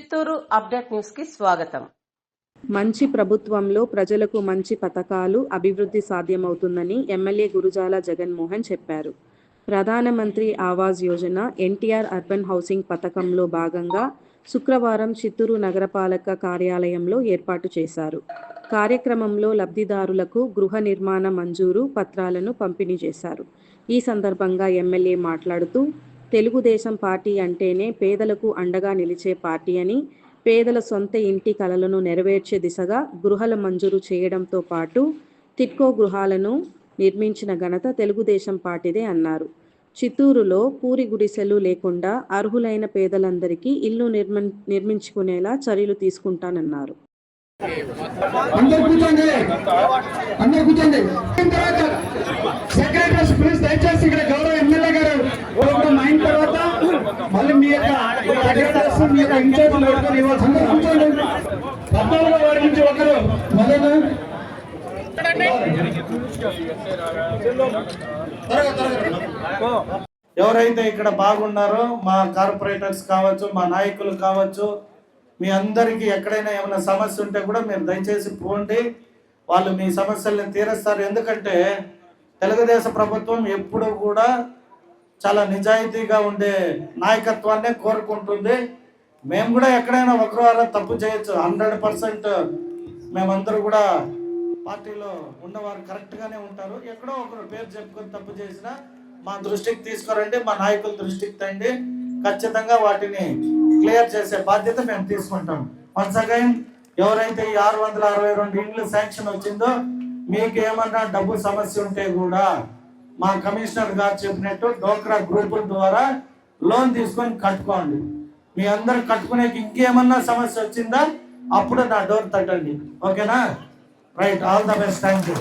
Chittoor update న్యూస్కి స్వాగతం. మంచి ప్రభుత్వంలో ప్రజలకు మంచి పథకాలు అభివృద్ధి సాధ్యమవుతుందని ఎమ్మెల్యే గురుజాల జగన్మోహన్ చెప్పారు. ప్రధానమంత్రి Awas Yojana NTR urban housing పథకంలో భాగంగా శుక్రవారం చిత్తూరు నగరపాలక కార్యాలయంలో ఏర్పాటు చేశారు. కార్యక్రమంలో లబ్ధిదారులకు గృహ నిర్మాణ మంజూరు పత్రాలను పంపిణీ చేశారు. ఈ సందర్భంగా ఎమ్మెల్యే మాట్లాడుతూ తెలుగుదేశం పార్టీ అంటేనే పేదలకు అండగా నిలిచే పార్టీ అని పేదల సొంత ఇంటి కలలను నెరవేర్చే దిశగా గృహాల మంజూరు చేయడంతో పాటు తిట్కో గృహాలను నిర్మించిన ఘనత తెలుగుదేశం పార్టీదే అన్నారు. చిత్తూరులో పూరి గుడిసెలు లేకుండా అర్హులైన పేదలందరికీ ఇల్లు నిర్మి నిర్మించుకునేలా చర్యలు తీసుకుంటానన్నారు. అందరు కూర్చోండి. అందరు కూర్చోండి తర్వాత సెక్రటరీస్ ప్లీజ్ దయచేసి ఇక్కడ గౌరవ ఎమ్మెల్యే గారు ఒక మా అయిన తర్వాత మళ్ళీ మీ యొక్క ఇన్ఛార్జ్ పద్నాలుగో వారి నుంచి ఒకరు మొదలు ఎవరైతే ఇక్కడ బాగున్నారో మా కార్పొరేటర్స్ కావచ్చు మా నాయకులు కావచ్చు మీ అందరికీ ఎక్కడైనా ఏమైనా సమస్య ఉంటే కూడా మీరు దయచేసి పోండి. వాళ్ళు మీ సమస్యల్ని తీరుస్తారు. ఎందుకంటే తెలుగుదేశం ప్రభుత్వం ఎప్పుడూ కూడా చాలా నిజాయితీగా ఉండే నాయకత్వాన్నే కోరుకుంటుంది. మేము కూడా ఎక్కడైనా ఒకరు తప్పు చేయొచ్చు. హండ్రెడ్ పర్సెంట్ మేమందరూ కూడా పార్టీలో ఉన్నవారు కరెక్ట్గానే ఉంటారు. ఎక్కడో ఒకరు పేరు చెప్పుకొని తప్పు చేసినా మా దృష్టికి తీసుకురండి మా నాయకుల దృష్టికి తండి. ఖచ్చితంగా వాటిని క్లియర్ చేసే బాధ్యత మేము తీసుకుంటాం. వన్స్ అగైన్ ఎవరైతే ఈ ఆరు వందల అరవై రెండు ఇండ్లు శాంక్షన్ వచ్చిందో మీకు ఏమన్నా డబ్బు సమస్య ఉంటే కూడా మా కమిషనర్ గారు చెప్పినట్టు డోక్రా గ్రూపుల ద్వారా లోన్ తీసుకొని కట్టుకోండి. మీ అందరు కట్టుకునే ఇంకేమన్నా సమస్య వచ్చిందా? అప్పుడు నా డోర్ తట్టండి ఓకేనా? Right all the best thank you